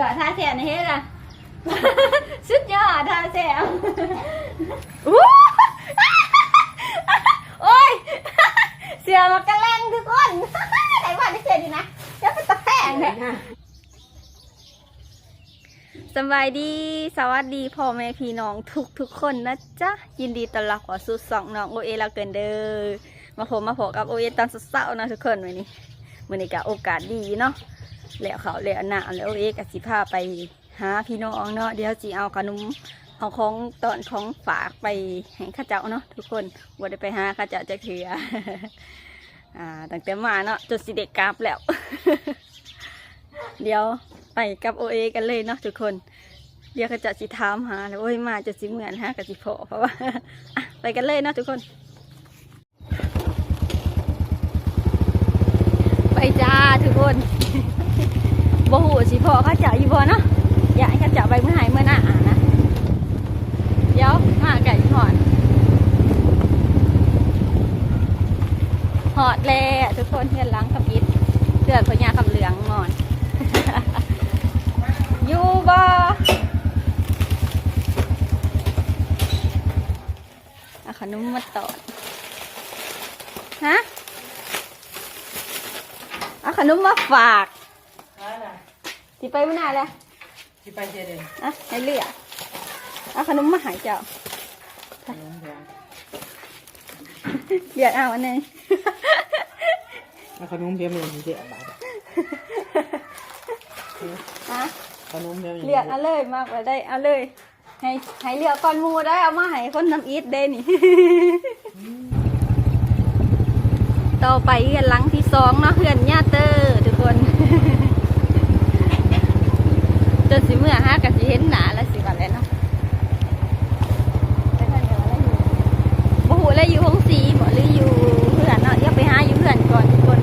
ก่อนท่าแสนเฮ็ดอะสุดยอดท่าแสบอู้โอ้ยเสือมากระแลงทุกคนไหนว่าได้เสือดีนะเดี๋ยวมันตะแคงเนี่ยสบายดี สวัสดีพ่อแม่พี่น้องทุกทุกคนนะจ๊ะ ยินดีต้อนรับขอสู่สองน้องโอเอลาเกินเด้อมาผมมาพบกับโอเอตอนเช้าๆนะทุกคนวันนี้วันนี้ก็โอกาสดีเนาะ แล้วเขาแล้วหนาแล้วโอเอกสิพาไปหาพี่น้องเนาะเดี๋ยวจีเอาขนมเอาของตอนของฝากไปให้ข้าเจ้าเนาะทุกคนว่าได้ไปหาข้าเจ้าจะเถืออ่าตั้งแต่มาเนาะจนสิเด็กกราบแล้ว เดี๋ยวไปกับโอเอกันเลยเนาะทุกคนเดี๋ยวก็จะสิถามหาแล้วโอ้ยมาจะสิเหมือนฮะกับสิพอเพราะว่าอะไปกันเลยเนาะทุกคน ไปจ้าทุกคน บ่หูสิพอเข้าเจ้าอยู่บ่เนาะอยากให้เข้าเจ้าไปเมื่อไหร่เมื่อหน้าอะนะเดี๋ยวมาไก่หอดหอดแล้วทุกคนเพื่อนล้างกับอิดเพื่อนพญาคำเหลืองงอนอยู่บ่เอาขนมมาตอดฮะเอาขนมมาฝาก สิไปไม่นานแล้วที่ไปเจเดนอะให้เลือกเอาขนมมาใหายเจ้าเลือกเอาอันหนึงขนมเพียงมันเจ็บบาทอะขนมเพียงเลือกเอาเลยมากไปได้เอาเลย ให้ให้เลือกก่อนหมูได้เอามาให้คนน้ำอีทเด้นี่ ต่อไปเพื่อนหลังที่สองเนาะเพื่อนญาเตอร์ทุกคน จนสิเมื่อห้ากับสิเห็นหนาแล้วสิบัดแล้วเนาะไปทางเดียวแล้วอยู่บ่หูแล้วอยู่ห้องสีบ่หรืออยู่เพื่อนเนาะเดี๋ยวไปหาอยู่เพื่อนก่อนทุกคน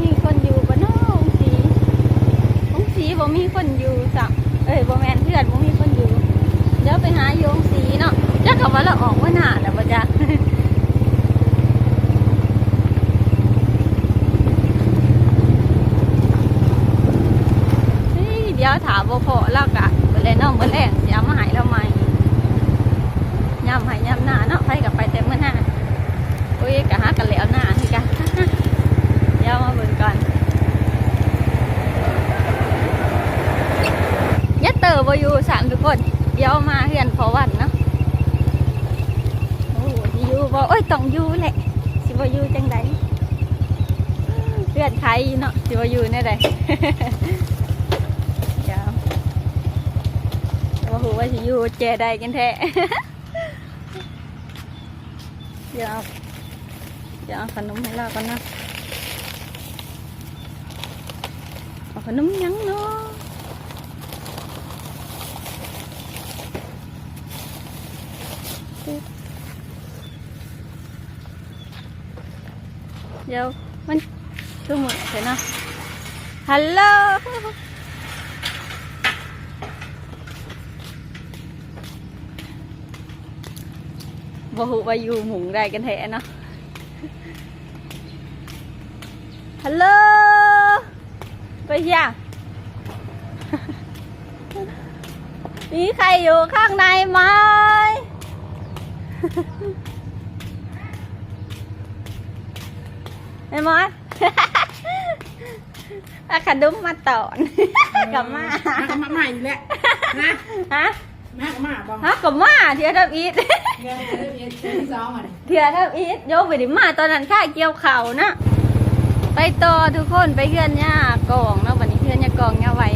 มีคนอยู่บ่เนาะห้องสีห้องสีบ่มีคนอยู่สักเอ้ยบ่แมนเพื่อนบ่มีคนอยู่ เดี๋ยวไปหาโยงสีเนาะจักเขาว่าเราออกว่าหนาแล้วบ่จ๊ะ เฮ้ยเดี๋ยวถามบ่พอแล้วกะเมื่อไรเนาะเมื่อแรกสิเอามาใหายเราใหม่ยำใหายยำหน้าเนาะไปกับไปแต่เมื่อหน้าโอ้ยกะหากันแล้วหน้านี่กะเดี๋ยวมาเบิ่งก่อนยัดเตอร์บอยู่สามทุกคน เดี๋ยวมาเฮือนพอวันเนาะโอ้สิอยู่บ่โอ้ยต้องยูแหละสิบอยู่จังไดเฮือนใครเนาะสิบอยู่แน่ใดเดี๋ยวว่าหูว่าสิอยู่แจใดกันแท้ เดี๋ยวเอาเดี๋ยวเอาขนมให้เราก่อนนะ เอาขนมยังเนาะเดี๋ยวมันคือหมดเลยเนาะฮัลโหล บ่ฮู้ว่าอยู่หมุงได้กันแท้เนาะฮัลโหลไปเชียมีใครอยู่ข้างในไหมไอ้มอสอาขดุมมาตอนกับมามา มาใหม่แหละนะฮะ มากับมาบ้างฮะกับมาเทียทับอีทเงินเดือนเดือนที่สองอะเทียทับอีทโยกไปดิมาตอนนั้นข้าเกี่ยวเข่านะไปต่อทุกคนไปเพื่อนย่ากองเนาะวันนี้เพื่อนย่ากองย่าไว้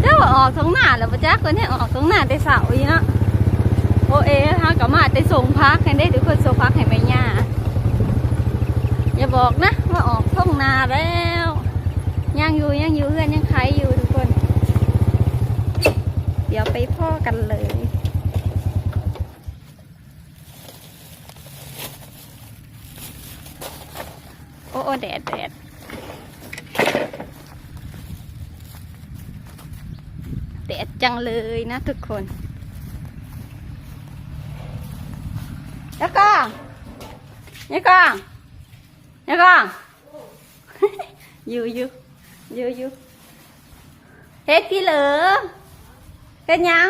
เจ้าว่าออกทงหน้าแล้วปะจ๊ะคนนี้ออกทงหน้าแต่เสาอีเนาะโอเอฮะกับมาแต่ส่งพักให้ได้ทุกคนส่งพักให้แม่ย่าอย่าบอกนะว่าออกทงหนาแล้วยังอยู่ยังอยู่เพื่อนยังใครอยู่ทุกคน เดี๋ยวไปพ่อกันเลยโอ้โอ้แดดแดดแดดจังเลยนะทุกคน แล้วก็นี่ก็นี่ก็อยู่อยู่อยู่อยู่เฮ็ดพี่เหลอ เฮ็ดหยัง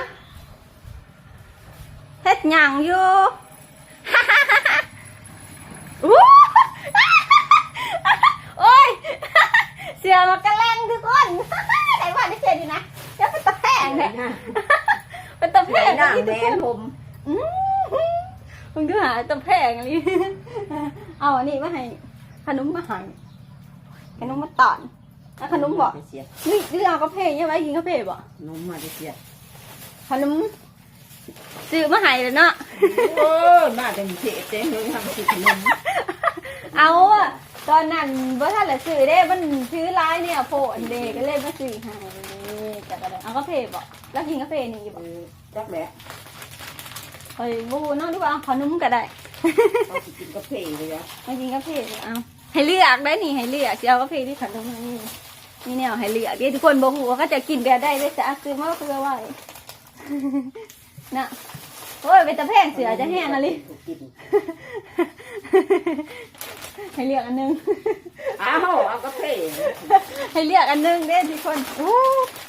เฮ็ดหยังอยู่อู้โอ้ย เสือมากระแลงทุกคนไหนว่าได้เสียดีนะเดี๋ยวเป็นตะแพงเนี่ยเป็นตะแพงหน้าที่แมทุกคนนผมอืมมึงก็หาตะแพงเลยเอาอันนี้มาให้ขนมมาให้ขนมมาตอนแล้วขนมบอกเสียนี่นี่เอากาแฟยังไงกินกาแฟบ่นมมาได้เสีย ขนมซื้อมาให้เลยเนาะ โอ้มาเป็นเศษเจ๊มึงทำสิขนมเอาอะตอนนั้นบ่ทันละซื้อเด้มันซื้อร้ายเนี่ยโผล่เด็กก็เลยมาซื้อให้แต่ก็ได้เอากาแฟบ่แล้วกินกาแฟนี่บ่จักแหละเฮ้ยบูนาะหรือว่าเอาขนมก็ได้เอาสิกินกาแฟเลยอะมากินกาแฟเอาให้เลือกได้นี่ให้เลือกสิเอากาแฟที่ขนมนี่นี่แนวให้เลือกเดี๋ยวทุกคนบ่ฮู้ว่าเขาจะกินแบบได้เลยจะซื้อมาเพื่อไว้ น่ะโอ้ยเป็นตะแพงเสือจะแห้งอะไรกินให้เลือกอันหนึง อ้าวเอากาแฟให้เลือกอันหนึงเด้ทุกคนโอ้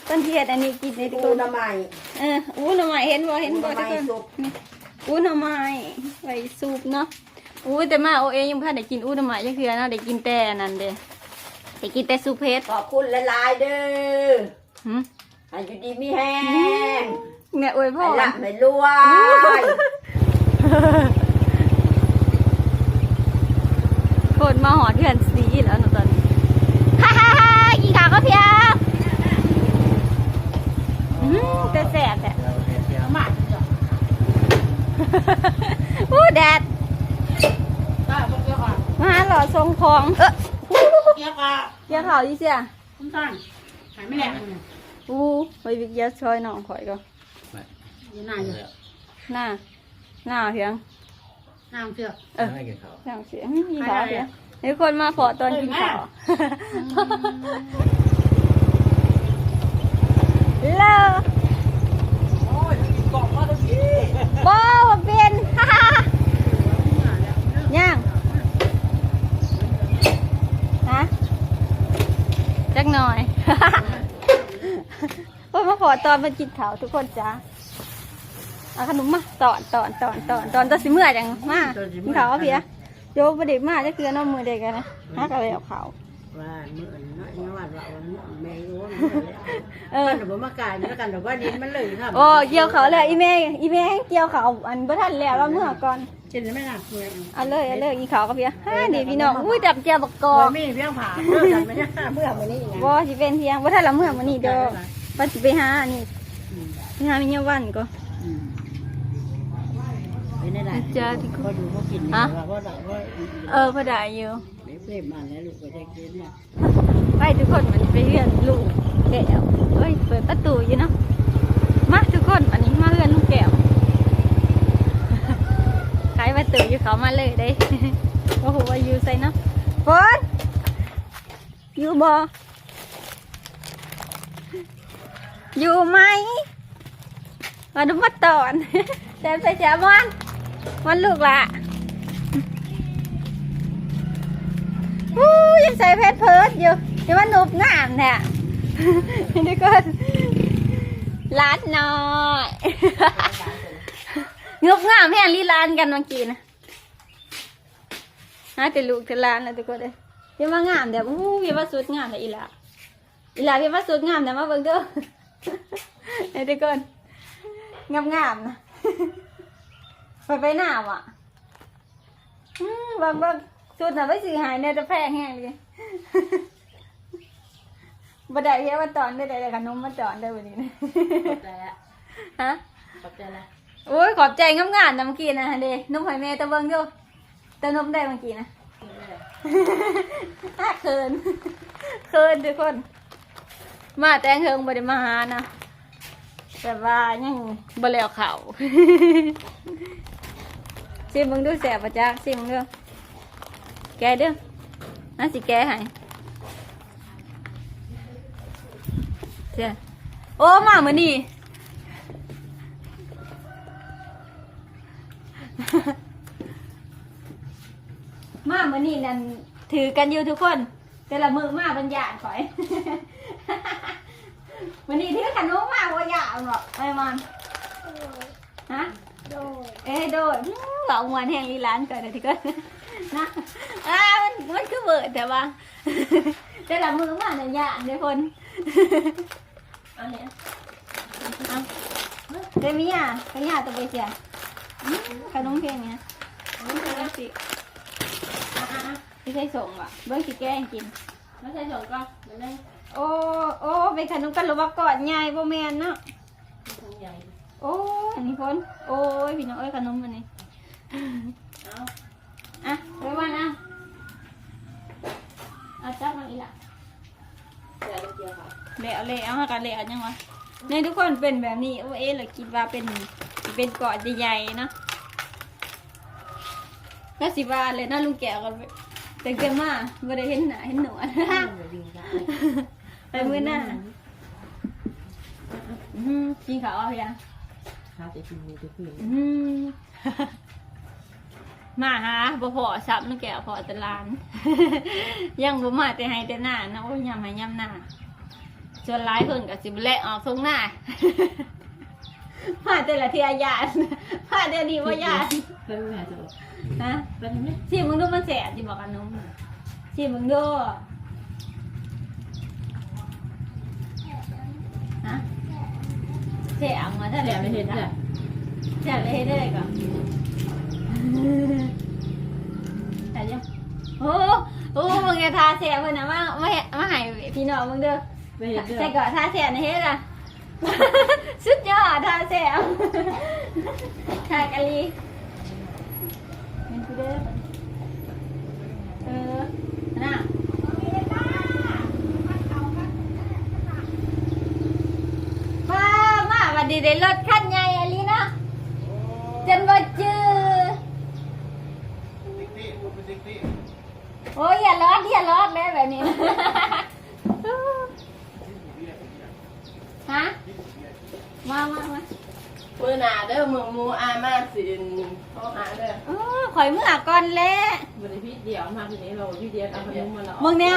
ต้นเทียดอันนี้กินในทุกคตูนน้ำไม้เอออู้หน่อไม้เห็นบ่เห็นบ่ทุกคนสุกอู้หน่อไม้ไว้ซุปเนาะอู้แต่มาโอเองยังบ่ทันได้กินอู้หน่อไม้จังคือเนาะได้กินแต่อันนั่นเด้ได้กินแต่ซุปเพชรขอบคุณหลายๆเด้อหึให้อยู่ดีมีแห้ง แม่อวยพ่อให้หลับให้รวยโคตรมาหอดเถื่อนสีแล้วหนูตอนนี้ฮ่าฮ่าฮ่ากี่ขาก็เพียงอืมแต่แสบแท้มาจ้ะอู้แดดป้าพวกเจ้าค่ะมาหาหล่อทรงของเออเกี่ยวกับเยาข่าวดิเสียคุณท่านหายไม่แหลกอู้ไปวิกยาช่วยน้องข่อยก็ อยู่หน้าอยู่หน้า หน้าเพียงหน้าเสือกเออให้กินข้าวหน้าเสียงมีขาวเพียงเดี๋ยวคนมาพอตอนกินข้าวเลิกโอ้ยกินกล่องมาตะกี้บ่ว่าเป็นฮ่าฮ่าฮ่าย่างฮะจักหน่อยเพิ่นมาขอตอนมากินข้าวทุกคนจ้า เอาขนมมาตอนตอนตอนตอนตอนตอนสิเมื่อจังมากินข้าวเอาเพียโยบ่ได้มาจะคือน้องมือเด็กกันนะฮักอะไรเอาข้าวว่าเมื่อน้อยน้อยว่าแม่โอ้ยเออมันบ่มาการแล้วกันแต่ว่าดินมันเลยครับโอ้เกี่ยวเขาวแล้วอีแม่อีแม่ให้เกี่ยวเขาวอันบ่ทันแล้วเราเมื่อก่อนเจ็ดไม่น่าคุยเอาเลยเอาเลยอีขาวกับเพียฮ่าดีพี่น้องอุ้ยจับเจียวบักกอกไม่เพียงผ่าเมื่อกันไม่ได้เมื่อวันนี้ไงบ่สิเป็นเพียงบ่ทันละเมื่อมื้อนี้เด้อว่าสิไปหาอันนี้ไปหามีเยาวันก็เป็นได้ก็ดูเขากินว่าว่าว่าเออพอได้อยู่เพิ่มมาแล้วลูกก็ได้กินเนี่ยไปทุกคนมันไปเรียนลูกแก้วเอ้ยเปิดประตูอยู่เนาะมาทุกคนอันนี้มาเรียนลูกแก้วใครประตูอยู่เขามาเลยได้โอ้โหว่าอยู่ใส่เนาะฝนอยู่บ่อยู่ไหมมาดูมาตอนแซมใส่แซมมัน มันลูกละอู้ยังใส่เพชรเพิร์ดอยู่ยังว่าหนุบงามแท้นี่ก็ร้านน้อยงบงามแห่งลีลานกันเมื่อกี้นะฮะแต่ลูกแต่ลานแล้วทุกคนเลยเพี่ว่างามเดี๋ยวอู้เพี่ว่าสุดงามแต่อีหล่าอีหล่าเพี่ว่าสุดงามแต่มาเบิ่งเด้อไอ้ทุกคนงามงามๆนะ ไปไปหน้าว่ะอืมเบิ่งเบิ่งสุดน่ะไปซื้อหายเนี่ยจะแพงแห้งเลยบ่ได้เฮียว่าตอนได้ได้ขนมมาตอนได้วันนี้นะแต่ละฮะแต่ละโอ้ยขอบใจงามๆนะเมื่อกี้นะเด้นมหอยแม่ตะเบิงดูตะนมได้เมื่อกี้นะน่าเคินเคินทุกคน มาแต่งเฮิงบ่ได้มาหานะแต่ว่ายังบ่แล้วเขา ซิมมึงดูแสบปะจ๊ะซิมมึงดูแกเด้อน่าสิแกให้เจ้าโอ้มาเหมือนนี่มาเมื่อนี้นั่นถือกันอยู่ทุกคน แต่ละมือมาบรรยากข่อยวันนี้ที่ขนมมาบ่อยากหรอไอ้มันฮะโดย เอ้ยโดดอื้อเหล่ามวนแห่งลีลานเกิดอะไรที่ก็นะอ่ามันมันคือเบิดแต่ว่าแต่ละมือมาเนี่ยยากเด้อคนเอาเนี่ยเอาเดมีอะขยะตัวไปเสียอื้อขนมเพียงเนี้ยเอาเอาสิอะอะอะไม่ใช่ส่งว่ะเบิ้งสิแกล้งกินไม่ใช่ส่งก็มันได้โอ้โอ้เป็นขนมกันหรือว่ากอดใหญ่บ่แมนเนาะทงใหญ่ โอ้ยอันนี้คนโอ้ยพี่น้องเอ้ยขนมอันนี้เอาอะไว้วันอะเอาจับมาอีกละเดี๋ยวเราเจียวค่ะเละเอาเละเอาหากันเละเอายังวะในทุกคนเป็นแบบนี้โอ้เอ๊ะเลยคิดว่าเป็นเป็นเกาะใหญ่ๆเนาะก็สิว่าเลยนะลุงแก้วก็แต่เกิดมาไม่ได้เห็นหน้าเห็นหนวดไปมื้อหน้าอื้อหือกินข้าวเอายัง ข้าจะกินมือทุกคืนอืมมาหาบ่พอซับนึกแก่พอแตลาน ยังบ่มาแต่ให้แต่หน้าเนาะโอ้ยยำให้ยำหน้าส่วนหลายเพิ่นก็สิบ่แลออกทรงหน้า มาแต่ละเทียญาติมาเดี๋ยวนี้บ่ญาติเป็นไงจ๊ะฮะเป็นไหมสิมึงดูมันแสบสิบอกกันนุ่มสิมึงดูฮะ แสบมาถ้าแต่ไม่เห็นจ้ะแสบเลยเฮ็ดได้ก่อนแต่ยังโอ้โอ้มึงจะทาแสบเพิ่นน่ะมามาให้มาให้พี่น้องมึงเด้อไม่เห็นจ้ะใส่ก่อนทาแสบในเฮ็ดอะสุดยอดทาแสบทากะลีเห็นกูเด้อเออน่ะมา มาวันดีได้รถคันใหญ่อะลีเนาะจนบ่จือโอ้ยอย่ารอดอย่ารอดเลยแบบนี้ ฮะ มามามา มือหนาเด้อมือมูอามาสินเขาหาเด้อโอ้ข่อยเมื่อก่อนแหล้ว บริพิษเดียวมาทีนี้เราพิษเดียวเอาขนมมาเรามึงเนี่ย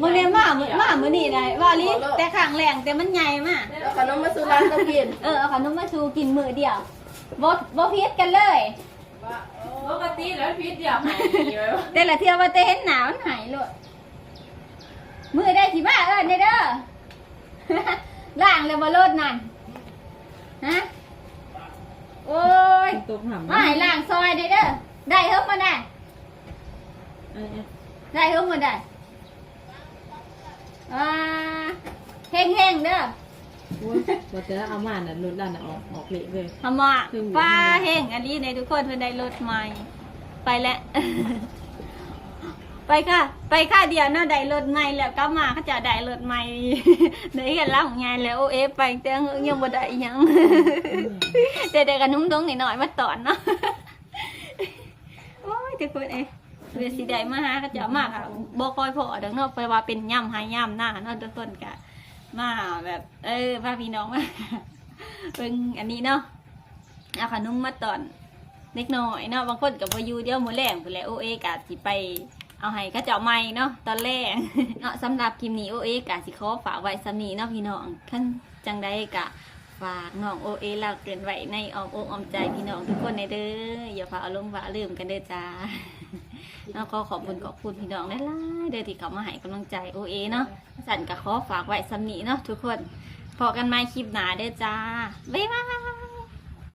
มึงเนี่ยมามึงมามื้อนี้ได้ว่าลิแต่ข้างแรงแต่มันใหญ่มาก แล้วขนมมาสุรานต้องกินเออเอาขนมมาชูกินมื้อเดียวบ่บ่พิษกันเลย ปกติแล้วพิษเดียวหายดีไว้แต่ละเที่ยวว่าแต่เห็นหนาวมันหายโลดมื้อได้สิมาเอิ้นเด้อเด้อล้างแล้วบ่โลดนั่นฮะ โอ้ยตัวหำมาให้ล้างซอยเด้อเด้อได้เฮิบมาได้ได้เฮิบมาได้อ่าเฮงๆเด้อว่าแต่เอามาน่ะลดด้านออกออกเละเลยทำมาป้าเฮงอันนี้ในทุกคนเพิ่นได้รถใหม่ ไปแล้ว ไปค่ะ ไปค่ะเดียวเนาะได้รถใหม่แล้วกลับมาเขาจะได้รถใหม่ได้กันล้วงานแล้วโอเอไปแต่ยังบ่ได้ยังแต่ได้กันนุ่มตรงนิดหน่อยมาตอนเนาะโอ้ยทุกคนเอ้เรือสีใดมาหาเขาจะมากอะบ่คอยพอดังเนาะไปว่าเป็นย่ำหายย่ำหน้าเนาะทุกคนกะมาแบบ เออพาพี่น้องมาเป็นอันนี้เนาะเอาขนมมาตอนเล็กน้อยเนาะบางคนกับวายูเดียวหมูแรงไปแล้วโอเอกาสิไป เอาให้ข้าเจ้าใหม่เนาะตอนแรกเนาะสำหรับคลิปนี้โอเอกาสิขอฝากไว้สำนีเนาะพี่น้องขั้นจังได้กะฝากน้องโอเอเราเกินไว้ในอ้อมอกอ้อมใจพี่น้องทุกคนในเด้ออย่าฝากอารมณ์ฝาลืมกันเด้อจ้าเนาะก็ขอบคุณขอบคุณพี่น้องหลายๆเด้อที่เขามาให้กำลังใจโอเอเนาะสันก็ขอฝากไว้สำนีเนาะทุกคนพอกันใหม่คลิปหนาเด้อจ้าบ๊ายบาย